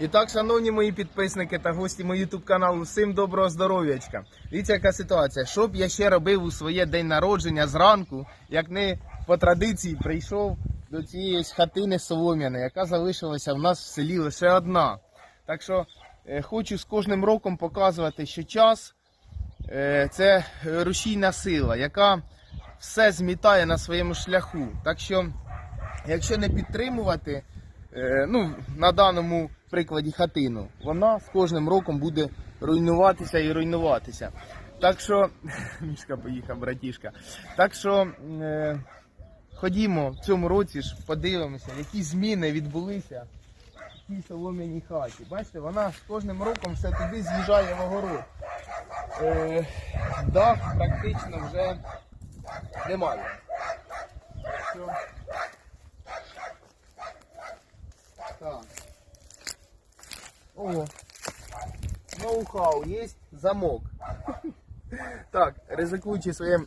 І так, шановні мої підписники та гості мого ютуб каналу, всім доброго здоров'ячка. Дивіться, яка ситуація. Що б я ще робив у своє день народження зранку, як не по традиції прийшов до цієї хатини солом'яної, яка залишилася в нас в селі лише одна. Так що е, хочу з кожним роком показувати, що час е, це рушійна сила, яка все змітає на своєму шляху. Так що, якщо не підтримувати, ну, на даному прикладі хатину, вона з кожним роком буде руйнуватися і руйнуватися. Так що, мішка поїхав, братішка. Так що е, ходімо в цьому році ж подивимося, які зміни відбулися в цій солом'яній хаті. Бачите, вона з кожним роком все туди з'їжджає в огород. Е, дах практично вже немає. Що? О, ноу-хау, є замок. Так, ризикуючи своїм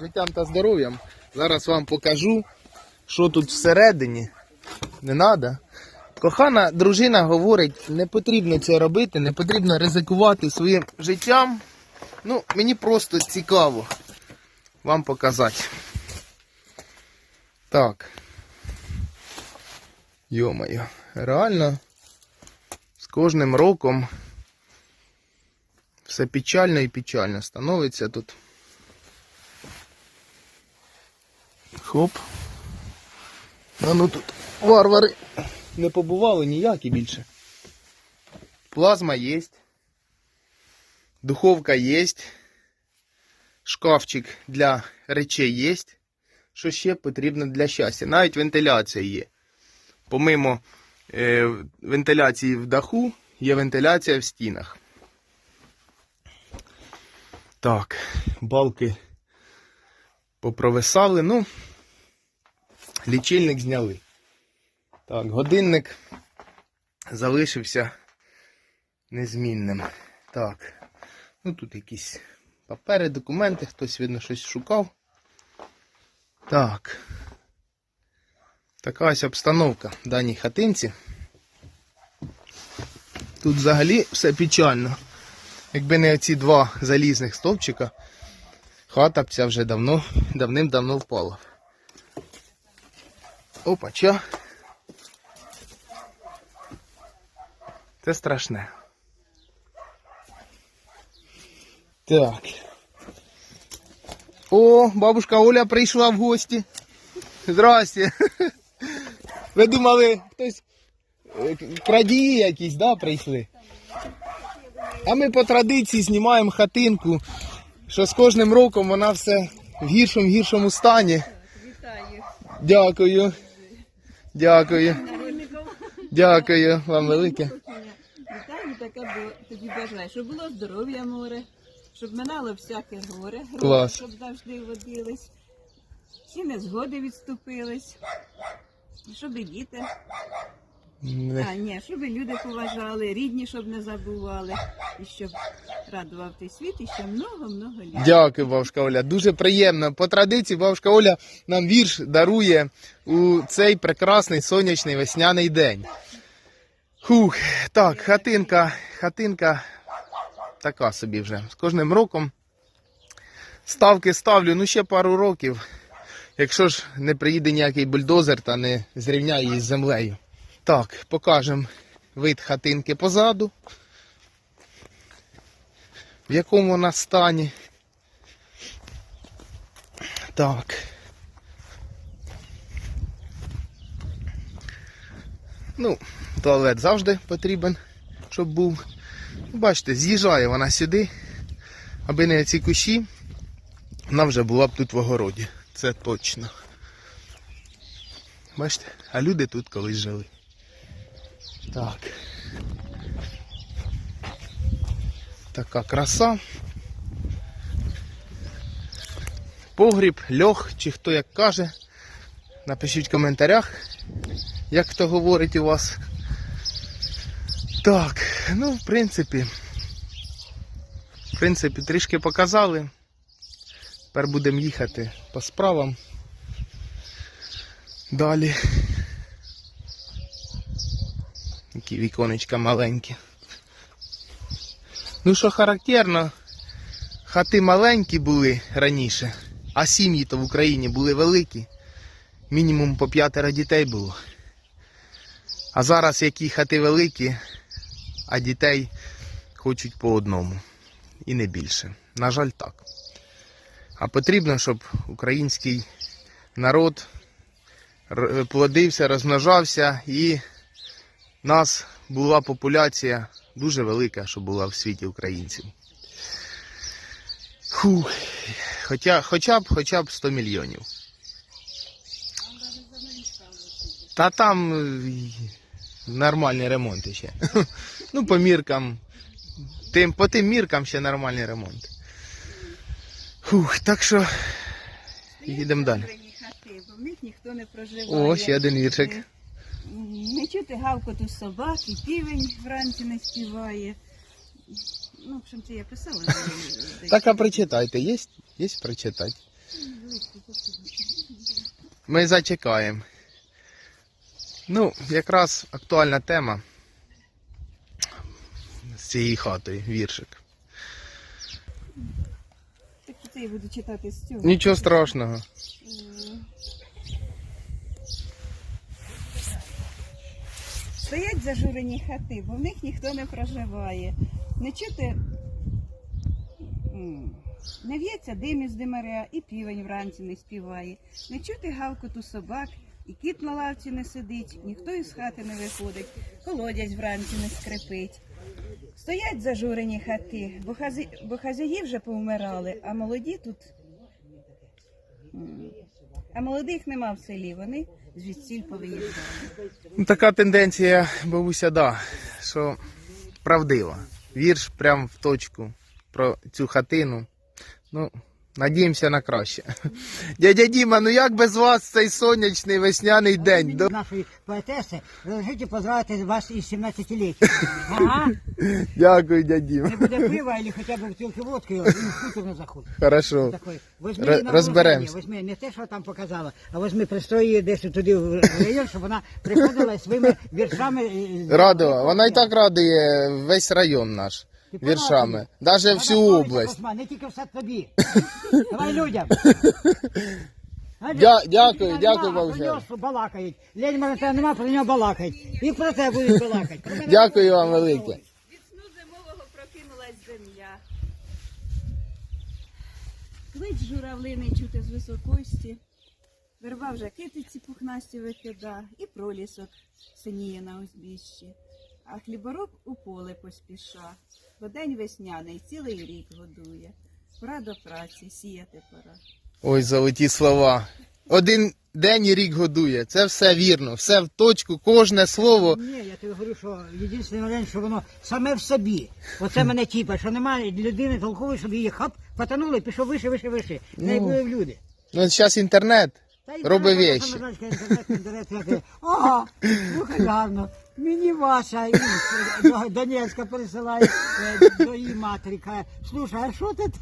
життям та здоров'ям, зараз вам покажу, що тут всередині. Не треба. Кохана дружина говорить, не потрібно це робити, не потрібно ризикувати своїм життям. Ну, мені просто цікаво вам показати. Так. Йо-моє, реально кожним роком все печально і печально становиться тут. Хоп. А ну тут варвари не побували ніякі більше. Плазма є. Духовка є. Шкафчик для речей є. Що ще потрібно для щастя? Навіть вентиляція є. Помимо вентиляції в даху, є вентиляція в стінах. Так, балки попровисали. Ну, лічильник зняли. Так, годинник залишився незмінним. Так, ну тут якісь папери, документи, хтось, видно, щось шукав. Так. Така ось обстановка в даній хатинці. Тут взагалі все печально. Якби не оці два залізних стовпчика, хата б ця вже давно, давним-давно впала. Опача. Це страшне. Так. О, бабушка Оля прийшла в гості. Здрасте. Ви думали, хтось е, крадії якісь, да, прийшли? А ми по традиції знімаємо хатинку, що з кожним роком вона все в гіршому гіршому стані. Вітаю. Дякую. Дякую. Дякую вам велике. Вітаю, таке було тобі бажаю, щоб було здоров'я море, щоб минало всяке горе, Клас. щоб завжди водились, всі незгоди відступились, щоб і діти, Не. а ні, щоб і люди поважали, рідні, щоб не забували, і щоб радував той світ, і ще много-много літ. Дякую, бабушка Оля. Дуже приємно. По традиції бабушка Оля нам вірш дарує у цей прекрасний сонячний весняний день. Хух, так, хатинка, хатинка така собі вже. З кожним роком ставки ставлю, ну ще пару років. Якщо ж не приїде ніякий бульдозер та не зрівняє її з землею. Так, покажемо вид хатинки позаду. В якому вона стані. Так. Ну, туалет завжди потрібен, щоб був. Бачите, з'їжджає вона сюди, аби не ці кущі, вона вже була б тут в огороді. Це точно. Бачите, а люди тут колись жили. Так. Така краса. Погріб, льох, чи хто як каже. Напишіть в коментарях, як хто говорить у вас. Так, ну, в принципі. В принципі, трішки показали. Тепер будемо їхати по справам. Далі. Такі віконечка маленькі. Ну, що характерно, хати маленькі були раніше, а сім'ї то в Україні були великі. Мінімум по п'ятеро дітей було. А зараз які хати великі, а дітей хочуть по одному. І не більше. На жаль, так. А потрібно, щоб український народ плодився, розмножався і нас була популяція дуже велика, що була в світі українців. Фу. Хоча, хоча б хоча б 100 мільйонів. Та там е, нормальні ремонти ще. Ну, по міркам. Тим, по тим міркам ще нормальний ремонт. Фух, так що їдемо далі. Хати, бо в них ніхто не проживає. О, ще один віршик. Е, Не чути гавкоту собак, і півень вранці не співає. Ну, в общем, це я писала. Так, а прочитайте, є? Є прочитати. Ми зачекаємо. Ну, якраз актуальна тема з цієї хати, віршик. Це я буду читати з цього. Нічого страшного. Стоять зажурені хати, бо в них ніхто не проживає. Не чути. Не в'ється дим із димаря, і півень вранці не співає. Не чути гавкоту собак, і кіт на лавці не сидить, ніхто із хати не виходить, колодязь вранці не скрипить. Стоять зажурені хати, бо, хази... бо хазяї вже повмирали, а молоді тут А молодих нема в селі, вони звідсіль повиїжджали. Ну, така тенденція, бабуся, да, що правдива. Вірш прямо в точку про цю хатину. Ну, надіємося на краще. Дядя Діма, ну як без вас цей сонячний весняний день? До- нашої поетеси, разрешите поздравити вас із 17-літтям. Ага, Дякую, дядя Діма. не буде пива, або хоча б бутилки водки, і хутор не заходить. Хорошо. Такой. Возьми Р- на розберемось. вооруження, Возьми не те, що там показала, а возьми пристрої її десь туди в район, щоб вона приходила своїми віршами. е, Радова. Вона і так радує весь район наш віршами. Навіть всю область. Не тільки все тобі. Давай людям. Дя- дякую, дякую, а про нього що балакають. Лень мене тебе нема, про нього балакають. І про те будуть балакати. Про мене Дякую вам велике. Від сну зимового прокинулась земля. Клич журавлини чути з високості. Верба вже китиці пухнасті викида, і пролісок синіє на узбіщі. А хлібороб у поле поспіша, бо день весняний цілий рік годує. Пора до праці, сіяти пора. Ой, золоті слова. Один день і рік годує. Це все вірно, все в точку, кожне слово. Ні, я тобі говорю, що єдиний момент, що воно саме в собі. Оце мене тіпа, що немає людини толкової, щоб її хап, потонули, пішов вище, вище, вище. Не Ну. були в люди. Ну, зараз інтернет Та робить інтернет, вещі. саме знаєш, інтернет, інтернет, інтернет. Ага, слухай гарно. Мені Ваша із до Донецька пересилає е, до її матері. Каже, слушай, а що ти? тут?»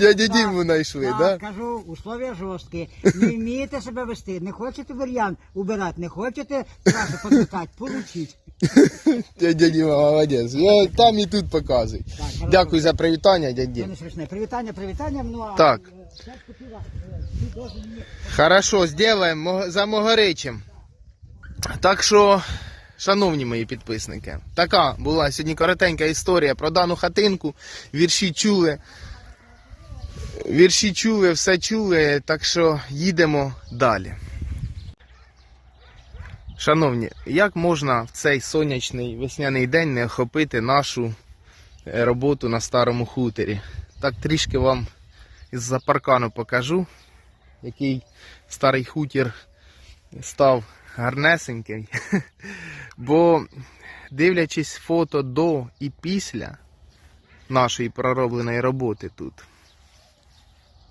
Дядя Так, Діму знайшли, так, да? кажу, условия жорсткі. Не вмієте себе вести, не хочете варіант убирати, не хочете зразу подпитати, получіть. Дядя Діма молодець. Я там і тут. Хорошо. Дякую за привітання, дядя Дім. смішне. Привітання, привітання, ну а Так. е, е, ти должен мені Хорошо, зробимо за Могоричем. Так що, шановні мої підписники, така була сьогодні коротенька історія про дану хатинку. Вірші чули. Вірші чули, все чули, так що їдемо далі. Шановні, як можна в цей сонячний весняний день не охопити нашу е, роботу на старому хуторі? Так трішки вам із-за паркану покажу, який старий хутір став гарнесенький. Бо дивлячись фото до і після нашої проробленої роботи тут,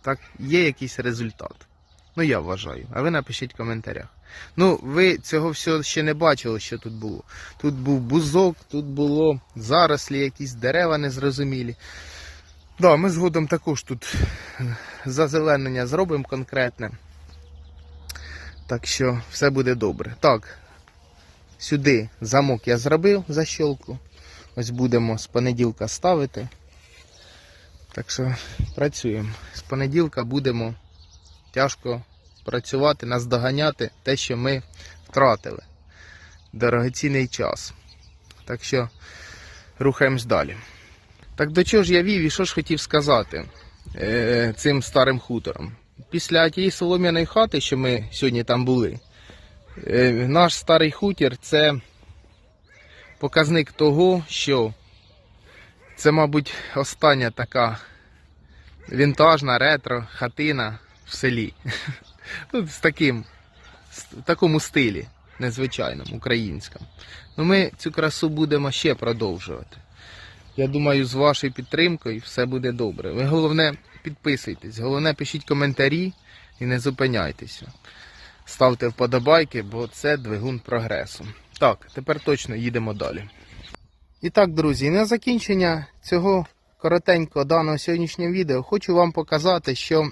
так є якийсь результат. Ну, я вважаю. А ви напишіть в коментарях. Ну, ви цього всього ще не бачили, що тут було. Тут був бузок, тут було зарослі, якісь дерева незрозумілі. Да, ми згодом також тут зазеленення зробимо конкретне. Так що все буде добре. Так. Сюди замок я зробив защолку. Ось будемо з понеділка ставити. Так що працюємо. З понеділка будемо тяжко працювати, наздоганяти те, що ми втратили. Дорогоцінний час. Так що рухаємось далі. Так до чого ж я вів і що ж хотів сказати е, цим старим хутором? Після тієї солом'яної хати, що ми сьогодні там були, е, наш старий хутір це показник того, що це, мабуть, остання така вінтажна ретро хатина в селі. Ну, з таким, в такому стилі, незвичайному, українському. Ну, ми цю красу будемо ще продовжувати. Я думаю, з вашою підтримкою все буде добре. Ви головне підписуйтесь, головне пишіть коментарі і не зупиняйтеся. Ставте вподобайки, бо це двигун прогресу. Так, тепер точно їдемо далі. І так, друзі, на закінчення цього коротенького даного сьогоднішнього відео хочу вам показати, що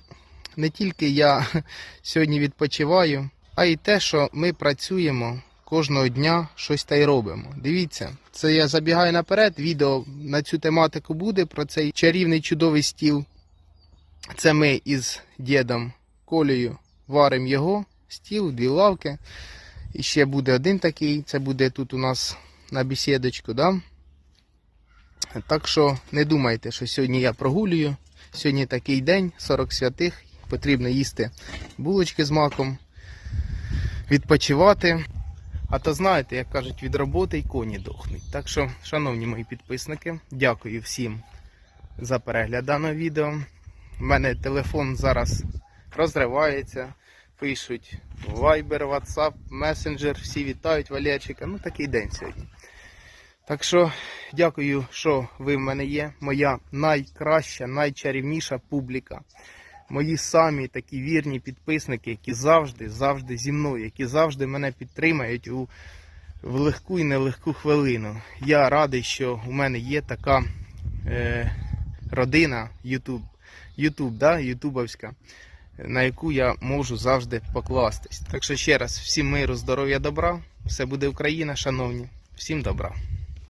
не тільки я сьогодні відпочиваю, а й те, що ми працюємо кожного дня, щось та й робимо. Дивіться, це я забігаю наперед. Відео на цю тематику буде про цей чарівний чудовий стіл. Це ми із дідом Колею варимо його, стіл, дві лавки. І ще буде один такий, це буде тут у нас на бесідочку, да? Так що не думайте, що сьогодні я прогулюю. Сьогодні такий день, 40 святих, потрібно їсти булочки з маком, відпочивати. А то знаєте, як кажуть, від роботи й коні дохнуть. Так що, шановні мої підписники, дякую всім за перегляд даного відео. У мене телефон зараз розривається, пишуть Viber, WhatsApp, Messenger, всі вітають Валерчика. Ну такий день сьогодні. Так що дякую, що ви в мене є. Моя найкраща, найчарівніша публіка. Мої самі такі вірні підписники, які завжди, завжди зі мною, які завжди мене підтримають у в легку і нелегку хвилину. Я радий, що у мене є така е, родина YouTube, YouTube, да, ютубовська, на яку я можу завжди покластись. Так що ще раз, всім миру, здоров'я, добра. Все буде Україна, шановні. Всім добра.